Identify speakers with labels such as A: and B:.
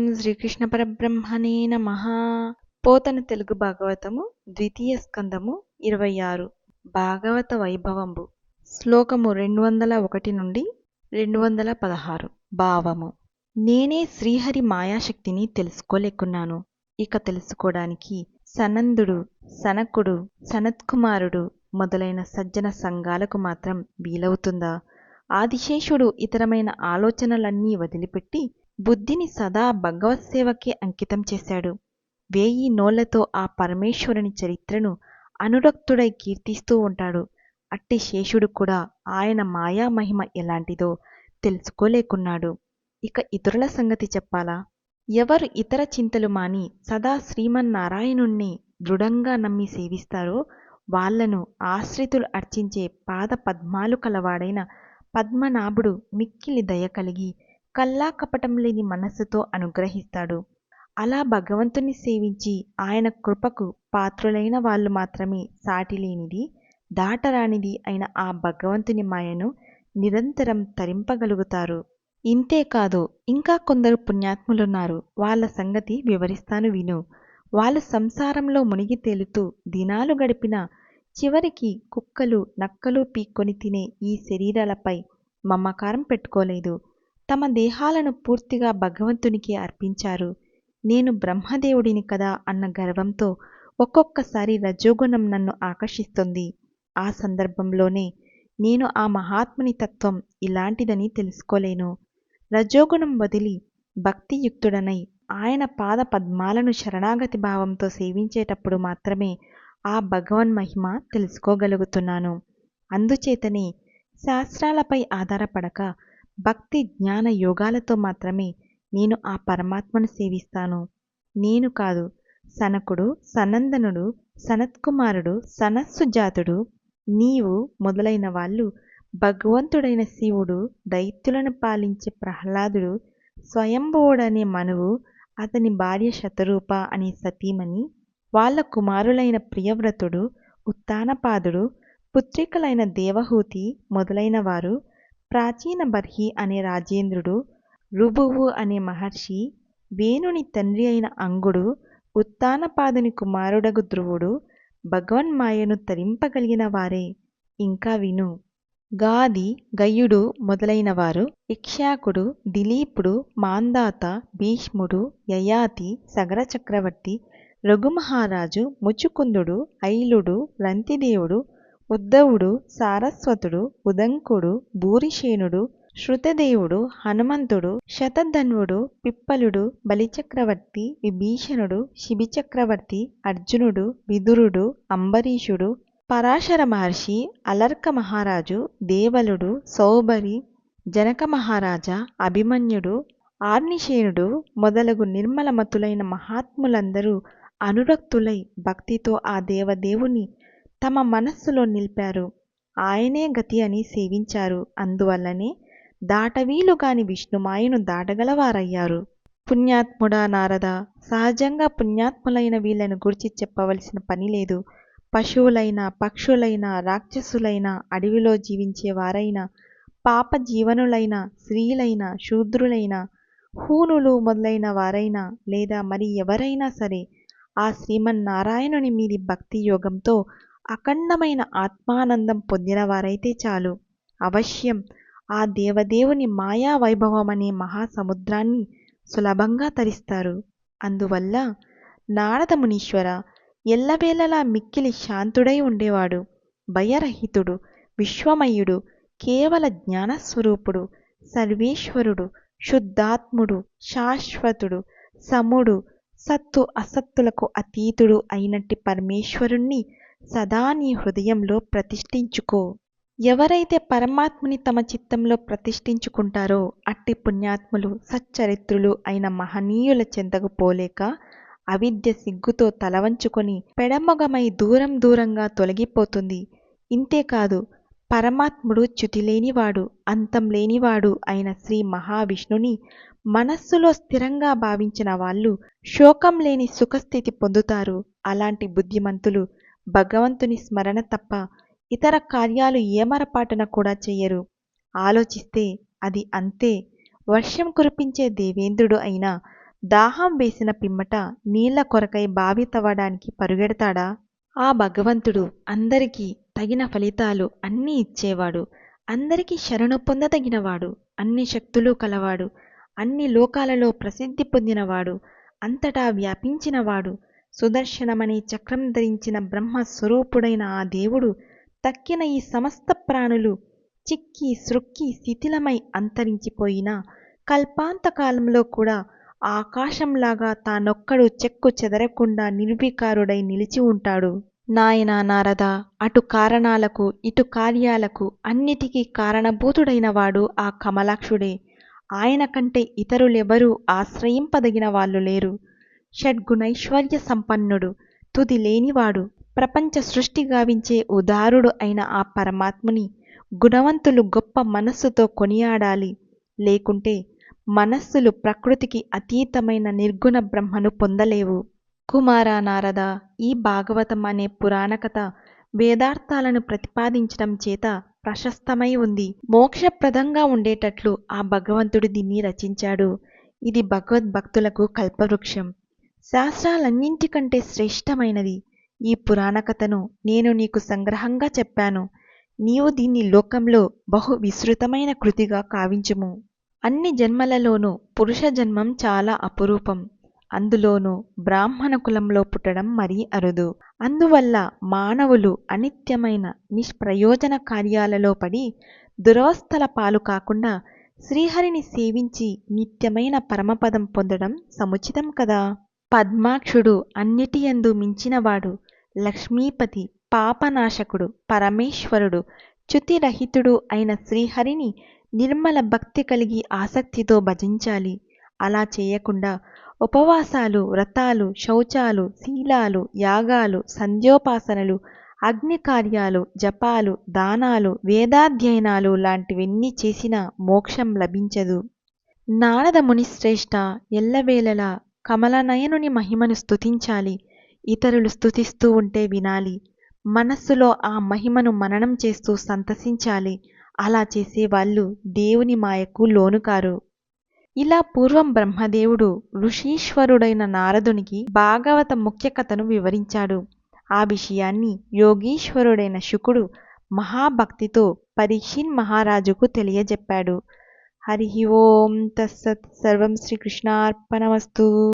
A: ఓం శ్రీకృష్ణ పరబ్రహ్మణే నమ. పోతన తెలుగు భాగవతము ద్వితీయ స్కందము ఇరవై ఆరు. భాగవత వైభవంబు. శ్లోకము రెండు వందల ఒకటి నుండి రెండు వందల పదహారు. భావము. నేనే శ్రీహరి మాయాశక్తిని తెలుసుకోలేకున్నాను. ఇక తెలుసుకోవడానికి సనందుడు సనకుడు సనత్కుమారుడు మొదలైన సజ్జన సంఘాలకు మాత్రం వీలవుతుందా? ఆదిశేషుడు ఇతరమైన ఆలోచనలన్నీ వదిలిపెట్టి బుద్ధిని సదా భగవత్ సేవకే అంకితం చేశాడు. వేయి నోళ్ళతో ఆ పరమేశ్వరుని చరిత్రను అనురక్తుడై కీర్తిస్తూ ఉంటాడు. అట్టి శేషుడు కూడా ఆయన మాయా మహిమ ఎలాంటిదో తెలుసుకోలేకున్నాడు. ఇక ఇతరుల సంగతి చెప్పాలా? ఎవరు ఇతర చింతలు మాని సదా శ్రీమన్నారాయణుణ్ణి దృఢంగా నమ్మి సేవిస్తారో వాళ్ళను ఆశ్రితులు అర్చించే పాద పద్మాలు కలవాడైన పద్మనాభుడు మిక్కిలి దయ కలిగి కల్లా కపటం లేని మనస్సుతో అనుగ్రహిస్తాడు. అలా భగవంతుని సేవించి ఆయన కృపకు పాత్రులైన వాళ్ళు మాత్రమే సాటిలేనిది దాటరానిది అయిన ఆ భగవంతుని మాయను నిరంతరం తరింపగలుగుతారు. ఇంతేకాదు ఇంకా కొందరు పుణ్యాత్ములున్నారు. వాళ్ళ సంగతి వివరిస్తాను విను. వాళ్ళు సంసారంలో మునిగి తేలుతూ దినాలు గడిపిన చివరికి కుక్కలు నక్కలు పీక్కొని తినే ఈ శరీరాలపై మమకారం పెట్టుకోలేదు. తమ దేహాలను పూర్తిగా భగవంతునికి అర్పించారు. నేను బ్రహ్మదేవుడిని కదా అన్న గర్వంతో ఒక్కొక్కసారి రజోగుణం నన్ను ఆకర్షిస్తుంది. ఆ సందర్భంలోనే నేను ఆ మహాత్ముని తత్వం ఇలాంటిదని తెలుసుకోలేను. రజోగుణం వదిలి భక్తియుక్తుడనై ఆయన పాద పద్మాలను శరణాగతి భావంతో సేవించేటప్పుడు మాత్రమే ఆ భగవన్ మహిమ తెలుసుకోగలుగుతున్నాను. అందుచేతనే శాస్త్రాలపై ఆధారపడక భక్తి జ్ఞాన యోగాలతో మాత్రమే నేను ఆ పరమాత్మను సేవిస్తాను. నేను కాదు సనకుడు సనందనుడు సనత్కుమారుడు సనస్సుజాతుడు నీవు మొదలైన వాళ్ళు భగవంతుడైన శివుడు దైత్యులను పాలించే ప్రహ్లాదుడు స్వయంభువుడనే మనువు అతని భార్య శతరూప అనే సతీమణి వాళ్ళ కుమారులైన ప్రియవ్రతుడు ఉత్తానపాదుడు పుత్రికలైన దేవహూతి మొదలైన వారు ప్రాచీన బర్హి అనే రాజేంద్రుడు రుభువు అనే మహర్షి వేణుని తండ్రి అయిన అంగుడు ఉత్తానపాదుని కుమారుడగు ధ్రువుడు భగవన్మాయను తరింపగలిగిన వారే ఇంకా విను. గాది గయుడు మొదలైన వారు ఇక్ష్యాకుడు దిలీపుడు మాందాత భీష్ముడు యయాతి సగర చక్రవర్తి రఘుమహారాజు ముచుకుందుడు ఐలుడు రంతిదేవుడు ఉద్ధవుడు సారస్వతుడు ఉదంకుడు భూరిషేనుడు శృతదేవుడు హనుమంతుడు శతధన్వుడు పిప్పలుడు బలిచక్రవర్తి విభీషణుడు శిబిచక్రవర్తి అర్జునుడు విదురుడు అంబరీషుడు పరాశర మహర్షి అలర్క మహారాజు దేవలుడు సౌబరి జనక మహారాజా అభిమన్యుడు ఆర్నిషేనుడు మొదలగు నిర్మలమతులైన మహాత్ములందరూ అనురక్తులై భక్తితో ఆ దేవదేవుని తమ మనస్సులో నిలిపారు. ఆయనే గతి అని సేవించారు. అందువల్లనే దాటవీలుగాని విష్ణుమాయను దాటగలవారయ్యారు. పుణ్యాత్ముడా నారద సహజంగా పుణ్యాత్ములైన వీళ్ళను గురించి చెప్పవలసిన పని లేదు. పశువులైనా పక్షులైనా రాక్షసులైనా అడవిలో జీవించేవారైన పాప జీవనులైన స్త్రీలైన శూద్రులైన హూనులు మొదలైన వారైనా లేదా మరి ఎవరైనా సరే ఆ శ్రీమన్నారాయణుని మీది భక్తి యోగంతో అఖండమైన ఆత్మానందం పొందినవారైతే చాలు. అవశ్యం. ఆ దేవదేవుని మాయా వైభవమనే మహాసముద్రాన్ని సులభంగా తరిస్తారు. అందువల్ల నారద మునీశ్వర ఎల్లవేళలా మిక్కిలి శాంతుడై ఉండేవాడు. భయరహితుడు విశ్వమయుడు కేవల జ్ఞానస్వరూపుడు సర్వేశ్వరుడు శుద్ధాత్ముడు శాశ్వతుడు సముడు సత్తు అసత్తులకు అతీతుడు అయినట్టి పరమేశ్వరుణ్ణి సదా నీ హృదయంలో ప్రతిష్ఠించుకో. ఎవరైతే పరమాత్ముని తమ చిత్తంలో ప్రతిష్ఠించుకుంటారో అట్టి పుణ్యాత్ములు సచ్చరిత్రులు అయిన మహనీయుల చెంతకు పోలేక అవిద్య సిగ్గుతో తలవంచుకొని పెడమొగమై దూరం దూరంగా తొలగిపోతుంది. ఇంతేకాదు పరమాత్ముడు చ్యుతిలేనివాడు అంతం లేనివాడు అయిన శ్రీ మహావిష్ణుని మనస్సులో స్థిరంగా భావించిన వాళ్ళు శోకం లేని సుఖస్థితి పొందుతారు. అలాంటి బుద్ధిమంతులు భగవంతుని స్మరణ తప్ప ఇతర కార్యాలు ఏమరపాటున కూడా చెయ్యరు ఆలోచిస్తే అది అంతే. వర్షం కురిపించే దేవేంద్రుడు అయిన దాహం వేసిన పిమ్మట నీళ్ళ కొరకై బావి తవ్వడానికి పరుగెడతాడా? ఆ భగవంతుడు అందరికీ తగిన ఫలితాలు అన్నీ ఇచ్చేవాడు. అందరికీ శరణు పొందదగినవాడు. అన్ని శక్తులు కలవాడు. అన్ని లోకాలలో ప్రసిద్ధి పొందినవాడు. అంతటా వ్యాపించినవాడు. సుదర్శనమనే చక్రం ధరించిన బ్రహ్మ స్వరూపుడైన ఆ దేవుడు తక్కిన ఈ సమస్త ప్రాణులు చిక్కి సృక్కి శిథిలమై అంతరించిపోయినా కల్పాంతకాలంలో కూడా ఆకాశంలాగా తానొక్కడు చెక్కు చెదరకుండా నిర్వికారుడై నిలిచి ఉంటాడు. నాయనా నారద అటు కారణాలకు ఇటు కార్యాలకు అన్నిటికీ కారణభూతుడైన వాడు ఆ కమలాక్షుడే. ఆయన కంటే ఇతరులెవరూ ఆశ్రయింపదగిన వాళ్ళు లేరు. షడ్గుణైశ్వర్య సంపన్నుడు తుది లేనివాడు ప్రపంచ సృష్టి గావించే ఉదారుడు అయిన ఆ పరమాత్ముని గుణవంతులు గొప్ప మనస్సుతో కొనియాడాలి. లేకుంటే మనస్సులు ప్రకృతికి అతీతమైన నిర్గుణ బ్రహ్మను పొందలేవు. కుమారా నారద ఈ భాగవతం అనే పురాణ కథ వేదార్థాలను ప్రతిపాదించడం చేత ప్రశస్తమై ఉంది. మోక్షప్రదంగా ఉండేటట్లు ఆ భగవంతుడు దీన్ని రచించాడు. ఇది భగవద్భక్తులకు కల్పవృక్షం. శాస్త్రాలన్నింటికంటే శ్రేష్టమైనది ఈ పురాణ కథను నేను నీకు సంగ్రహంగా చెప్పాను. నీవు దీన్ని లోకంలో బహు విస్తృతమైన కృతిగా కావించుము. అన్ని జన్మలలోనూ పురుష జన్మం చాలా అపురూపం. అందులోనూ బ్రాహ్మణ కులంలో పుట్టడం మరీ అరుదు. అందువల్ల మానవులు అనిత్యమైన నిష్ప్రయోజన కార్యాలలో పడి దురవస్థల పాలు కాకుండా శ్రీహరిని సేవించి నిత్యమైన పరమపదం పొందడం సముచితం కదా? పద్మాక్షుడు అన్నిటియందు మించినవాడు లక్ష్మీపతి పాపనాశకుడు పరమేశ్వరుడు చ్యుతిరహితుడు అయిన శ్రీహరిని నిర్మల భక్తి కలిగి ఆసక్తితో భజించాలి. అలా చేయకుండా ఉపవాసాలు వ్రతాలు శౌచాలు శీలాలు యాగాలు సంధ్యోపాసనలు అగ్ని కార్యాలు జపాలు దానాలు వేదాధ్యయనాలు లాంటివన్నీ చేసినా మోక్షం లభించదు. నారద మునిశ్రేష్ఠ ఎల్లవేళలా కమలనయనుని మహిమను స్తుతించాలి. ఇతరులు స్తుతిస్తూ ఉంటే వినాలి. మనస్సులో ఆ మహిమను మననం చేస్తూ సంతసించాలి. అలా చేసే వాళ్ళు దేవుని మాయకు లోనుకారు. ఇలా పూర్వం బ్రహ్మదేవుడు ఋషీశ్వరుడైన నారదునికి భాగవత ముఖ్య కథను వివరించాడు. ఆ విషయాన్ని యోగీశ్వరుడైన శుకుడు మహాభక్తితో పరీక్షిన్ మహారాజుకు తెలియజెప్పాడు. హరి ఓం తస్సత్. సర్వం శ్రీకృష్ణార్పణమస్తు.